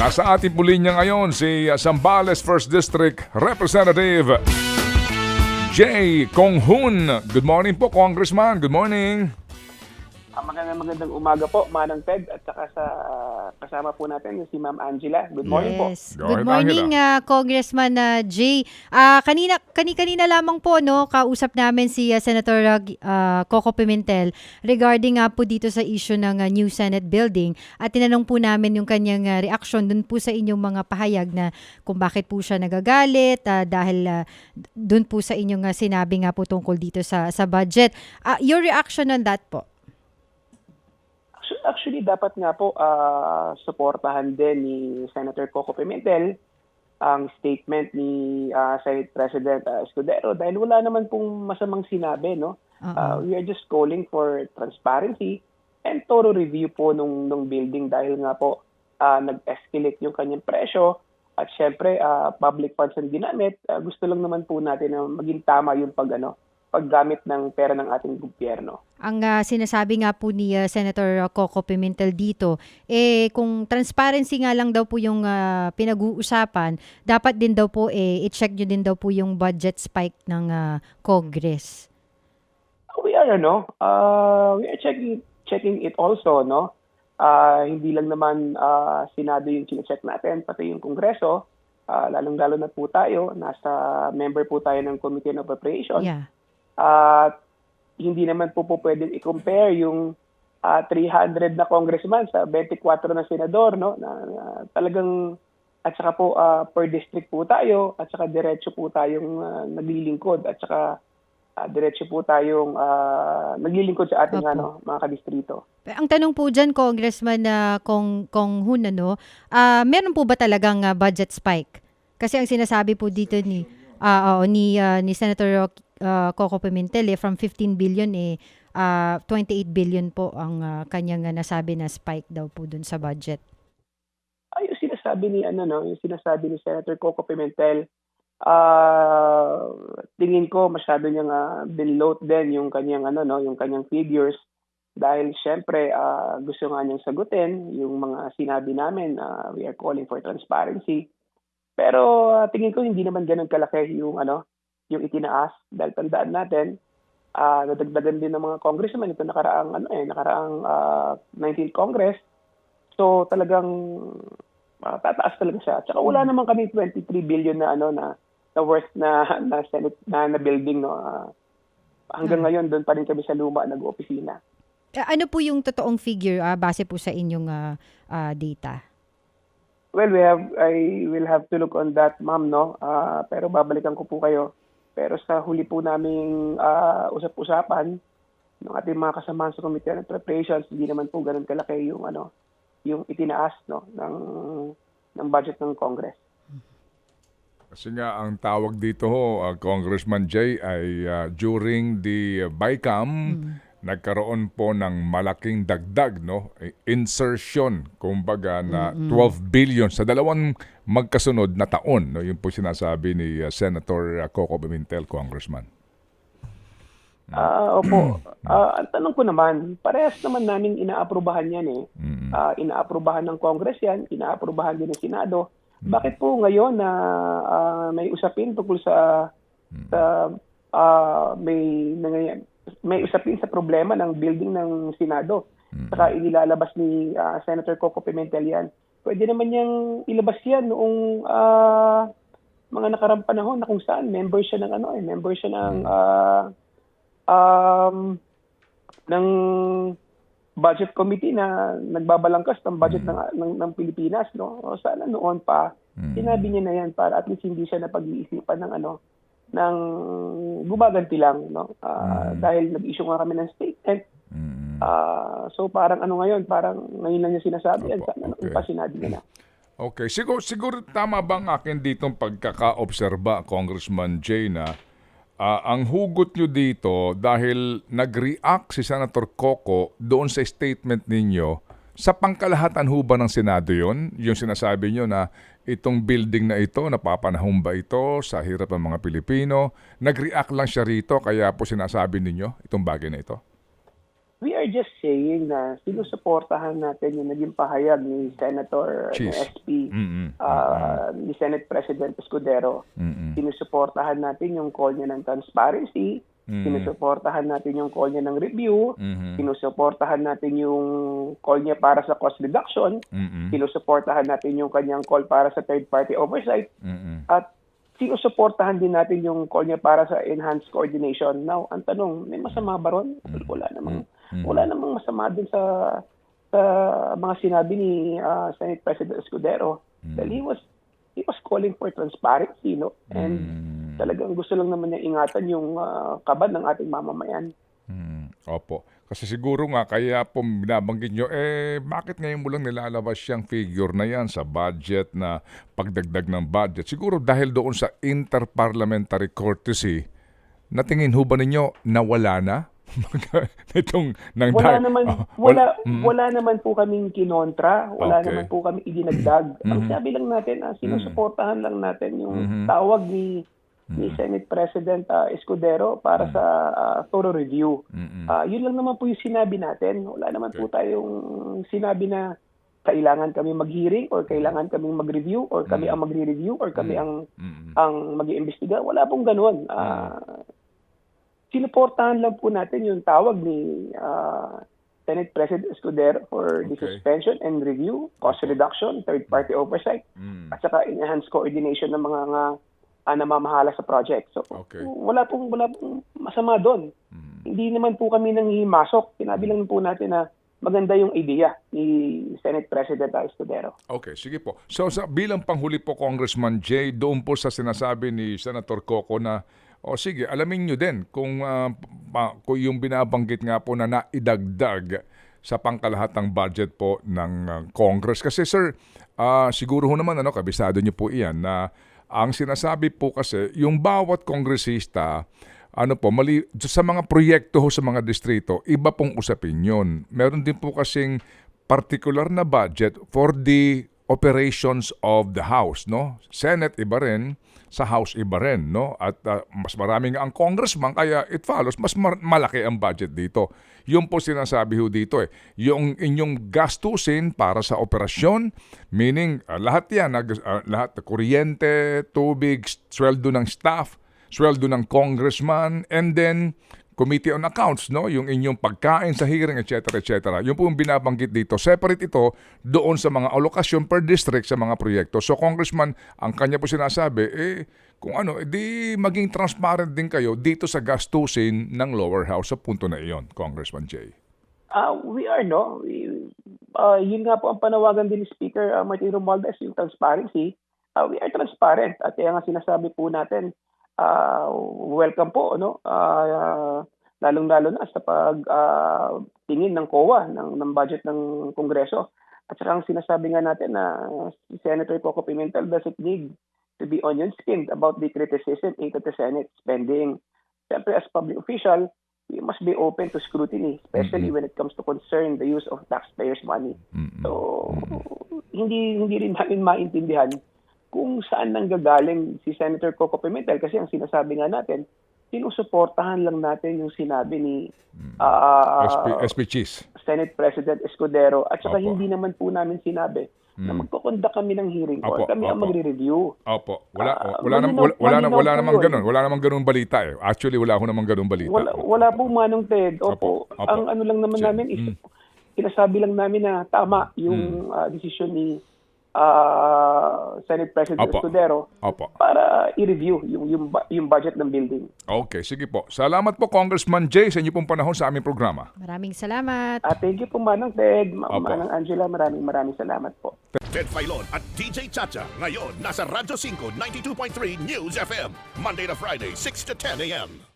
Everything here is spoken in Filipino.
Nasa ating linya ngayon si uh, Zambales 1st District Representative Jay Konghun. Good morning po, Congressman. Good morning. Ah, magandang magandang umaga po, Manang Ted, at saka sa kasama po natin yung si Ma'am Angela. Good morning po. yes. Go Good morning, ah, Congressman ah, Jay. Ah, kanina, kani kanina lamang po no, kausap namin si ah, Senator ah, Coco Pimentel regarding nga po dito sa issue ng ah, new Senate building at tinanong po namin yung kanyang ah, reaction dun po sa inyong mga pahayag na kung bakit po siya nagagalit ah, dahil ah, dun po sa inyong ah, sinabi nga po tungkol dito sa sa budget. Ah, your reaction on that po? Actu- Actually, dapat nga po ah, suportahan din ni Senator Coco Pimentel ang statement ni ah, Senate President ah, Escudero dahil wala naman pong masamang sinabi, no? Ah, we are just calling for transparency and thorough review po nung, nung building dahil nga po ah, nag-escalate yung kanyang presyo at syempre ah, public funds ang ginamit. Ah, gusto lang naman po natin na maging tama yung pag, ano, paggamit ng pera ng ating gobyerno. Ang ah, sinasabi nga po ni ah, Senator Coco Pimentel dito, eh kung transparency nga lang daw po yung ah, pinag-uusapan, dapat din daw po eh i-check nyo din daw po yung budget spike ng ah, Congress. We are ano, uh, we are checking checking it also, no? Ah, hindi lang naman ah, Senado yung chine-check natin, pati yung Kongreso. Ah, lalong-lalo na po tayo, nasa member po tayo ng Committee on Appropriations. Yeah. At hindi naman po po pwedeng i-compare yung ah, 300 na congressman sa 24 na senador, no? Na, na talagang at saka po ah, per district po tayo at saka diretso po tayong ah, naglilingkod at saka ah, diretso po tayong ah, naglilingkod sa ating Opo. ano, mga kadistrito. Ang tanong po dyan, Congressman na Kong, Kong Hun, ano, ah, meron po ba talagang ah, budget spike? Kasi ang sinasabi po dito ni ah, oo, ni ah, ni Senator ah, Coco Pimentel eh, from 15 billion eh ah, 28 billion po ang ah, kanyang ah, nasabi na spike daw po dun sa budget. Ay, yung sinasabi ni ano no, yung sinasabi ni Senator Coco Pimentel, ah tingin ko masyado niyang uh, binloat din yung kanyang ano no, yung kanyang figures dahil syempre ah, gusto nga niyang sagutin yung mga sinabi namin, ah, we are calling for transparency. Pero ah, tingin ko hindi naman ganoon kalaki yung ano, yung itinaas dahil tandaan natin ah nadagdagan din ng mga congressman ito nakaraang ano eh nakaraang ah, 19th Congress So talagang ah, tataas talaga siya. At saka wala naman kami 23 billion na ano na na worth na na Senate na, na building no. Ah, hanggang ngayon doon pa rin kami sa luma nag-opisina. Ah, ano po yung totoong figure ah, base po sa inyong ah, ah, data? Well, we have I will have to look on that, ma'am, no. Ah, pero babalikan ko po kayo. Pero sa huli po naming ah, usap-usapan ng ating mga kasamahan sa Committee on Preparations, hindi naman po ganun kalaki yung ano, yung itinaas no ng ng budget ng Congress. Kasi nga ang tawag dito ho, uh, Congressman Jay, ay uh, during the uh, BICAM, nagkaroon po ng malaking dagdag, no? Insertion, kumbaga, na 12 billion sa dalawang magkasunod na taon. No? Yun po sinasabi ni uh, Senator uh, Coco Pimentel, Congressman. Ah, opo. Ah, ang tanong ko naman, parehas naman namin inaaprubahan yan eh. Mm. Ah, inaaprubahan ng Congress yan, inaaprubahan din ng Senado. Bakit po ngayon na ah, may usapin tungkol sa sa ah, may nangyay- may usapin sa problema ng building ng Senado. Saka inilalabas ni ah, Senator Coco Pimentel yan. Pwede naman niyang ilabas yan noong ah, mga nakarang panahon na kung saan member siya ng ano eh, member siya ng ah, um, ng budget committee na nagbabalangkas ng budget ng, ng, ng Pilipinas no? O sana noon pa sinabi niya na yan para at least hindi siya napag-iisipan ng ano ng gumaganti lang no? Ah, dahil nag-issue nga kami ng statement. Mm. Ah, so parang ano ngayon parang ngayon lang niya sinasabi yan sana okay. pa sinabi niya na. Okay, siguro, siguro tama ba ang akin ditong pagkaka-obserba, Congressman Jay, na ah, ang hugot nyo dito dahil nag-react si Senator Coco doon sa statement ninyo, sa pangkalahatan ho ba ng Senado yon Yung sinasabi nyo na itong building na ito, napapanahon ba ito sa hirap ng mga Pilipino? Nag-react lang siya rito, kaya po sinasabi ninyo itong bagay na ito? we are just saying na sinusuportahan natin yung naging pahayag ni Senator ni Cheese. SP, Mm-mm. ah, ni Senate President Escudero. Mm-mm. Sinusuportahan natin yung call niya ng transparency, Mm. sinusuportahan natin yung call niya ng review, Mhm. sinusuportahan natin yung call niya para sa cost reduction, Mm-mm. sinusuportahan natin yung kanyang call para sa third party oversight, Mm-mm. at sinusuportahan din natin yung call niya para sa enhanced coordination. Now, ang tanong, may masama ba ron? Wala namang, wala namang masama din sa sa mga sinabi ni ah, Senate President Escudero. Dahil he was he was calling for transparency, no? And talagang gusto lang naman niya ingatan yung ah, kabad ng ating mamamayan. Mm, opo. Kasi siguro nga, kaya po binabanggit nyo, eh, bakit ngayon mo lang nilalabas yung figure na yan sa budget na pagdagdag ng budget? Siguro dahil doon sa interparliamentary courtesy, natingin ho ba ninyo na wala na? Itong nang Wala naman Oh, wala mm. wala naman po kaming kinontra, wala Okay. naman po kami idinagdag. Ang Mhm. sabi lang natin, ah, sinusuportahan lang natin yung Mhm. tawag ni ni Senate President ah, Escudero para sa ah, thorough review. Ah, yun lang naman po yung sinabi natin. Wala naman po tayong sinabi na kailangan kami mag-hearing or kailangan kaming mag-review or kami ang magre-review or kami ang Mm-mm. ang mag-iimbestiga. Wala pong ganun. Ah, sinuportahan lang po natin yung tawag ni ah, Senate President Escudero for the Okay. suspension and review, cost reduction, third-party oversight, Mm. at saka enhanced coordination ng mga ah, namamahala sa project. So, Okay. wala pong wala pong masama doon. Mm. Hindi naman po kami nanghihimasok. Sinabi lang po natin na maganda yung idea ni Senate President Escudero. Okay, sige po. So sa bilang panghuli po Congressman Jay, doon po sa sinasabi ni Senator Coco na o sige, alamin nyo din kung, pa- kung yung binabanggit nga po na naidagdag sa pangkalahatang budget po ng ah, Congress. Kasi sir, ah, siguro ho naman ano, kabisado nyo po iyan na ang sinasabi po kasi yung bawat kongresista ano po, mali, sa mga proyekto ho sa mga distrito, iba pong usapin yun. Meron din po kasing particular na budget for the operations of the House, no? Senate iba rin, sa House iba rin, no? At uh, mas maraming ang congressman kaya it follows mas mar- malaki ang budget dito. Yung po sinasabi ho dito eh, yung inyong gastusin para sa operasyon, meaning uh, lahat 'yan, uh, lahat kuryente, tubig, sweldo ng staff, sweldo ng congressman, and then Committee on Accounts, no? Yung inyong pagkain sa hearing, etc., etc. Yung po yung binabanggit dito. Separate ito doon sa mga allocation per district sa mga proyekto. So, Congressman, ang kanya po sinasabi, eh, kung ano, edi maging transparent din kayo dito sa gastusin ng lower house sa punto na iyon, Congressman Jay. Ah, we are no. We, ah, yun nga po ang panawagan din ni Speaker uh, Martin Romualdez, yung transparency. Ah, we are transparent at kaya nga sinasabi po natin ah, welcome po no. Ah, lalong-lalo na sa pag ah, tingin ng COA ng ng budget ng Kongreso. At saka ang sinasabi nga natin na si Senator Coco Pimentel doesn't need to be onion-skinned about the criticism into the Senate spending. Siyempre, as public official, we must be open to scrutiny, especially when it comes to concern the use of taxpayers' money. Mm-mm. So, hindi hindi rin namin maintindihan kung saan nanggagaling si Senator Coco Pimentel kasi ang sinasabi nga natin, sinusuportahan lang natin yung sinabi ni ah, SP, SP Cheese. Senate President Escudero at saka Opo. hindi naman po namin sinabi na Mm. magkukonda kami ng hearing Opo, or kami ang opo. magre-review. Opo. Wala, Ah, wala, nam, wala, wala, wala po namang ganun. Wala namang ganun balita eh. Actually, wala ko namang ganun balita. Wala, wala po manong Ted. Opo. Opo, opo. Ang ano lang naman Sige. namin is, Mm. sinasabi lang namin na tama yung ah, desisyon ni ah, Senate President Opo. Escudero Opo. para i-review yung, yung, yung budget ng building. Okay, sige po. Salamat po, Congressman Jay, sa inyo pong panahon sa aming programa. Maraming salamat. At thank you po manong Ted, Ma- Opo. manong Angela, maraming maraming salamat po. Ted Filon at DJ Chacha. Ngayon, nasa Radyo 5, 92.3 News FM. Monday to Friday, 6 to 10 a.m.